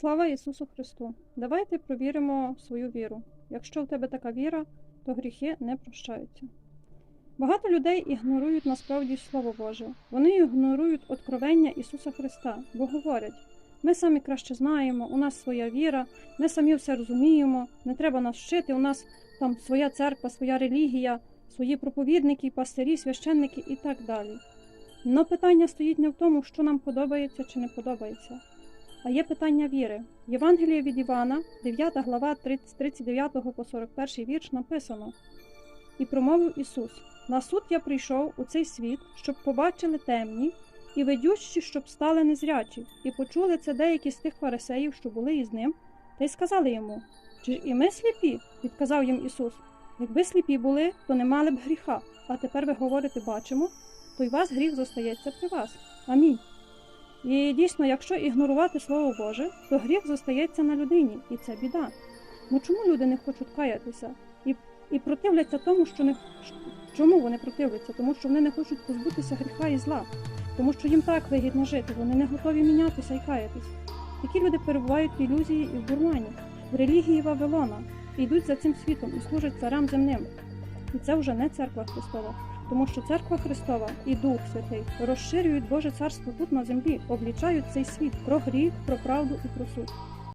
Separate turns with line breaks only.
Слава Ісусу Христу! Давайте провіримо свою віру. Якщо в тебе така віра, то гріхи не прощаються. Багато людей ігнорують насправді Слово Боже. Вони ігнорують откровення Ісуса Христа, бо говорять: ми самі краще знаємо, у нас своя віра, ми самі все розуміємо, не треба нас вчити, у нас там своя церква, своя релігія, свої проповідники, пастирі, священники і так далі. Но питання стоїть не в тому, що нам подобається чи не подобається, а є питання віри. Євангеліє від Івана, 9 глава 30 з 39 по 41 вірш написано. І промовив Ісус: На суд я прийшов у цей світ, щоб побачили темні, і ведющі, щоб стали незрячі, і почули це деякі з тих фарисеїв, що були із ним, та й сказали йому: Чи ж і ми сліпі? відказав їм Ісус. Якби сліпі були, то не мали б гріха, а тепер ви говорите, бачимо, то й вас гріх зостається при вас. Амінь. І дійсно, якщо ігнорувати Слово Боже, то гріх зостається на людині, і це біда. Ну чому люди не хочуть каятися і, і противляться тому, що не чому вони противляться? Тому що вони не хочуть позбутися гріха і зла, тому що їм так вигідно жити, вони не готові мінятися і каятись. Такі люди перебувають в ілюзії і в дурмані, в релігії Вавилона, і йдуть за цим світом і служать царям земним. І це вже не церква Христова, тому що церква Христова і Дух Святий розширюють Боже царство тут на землі, облічають цей світ про гріх, про правду і про суд.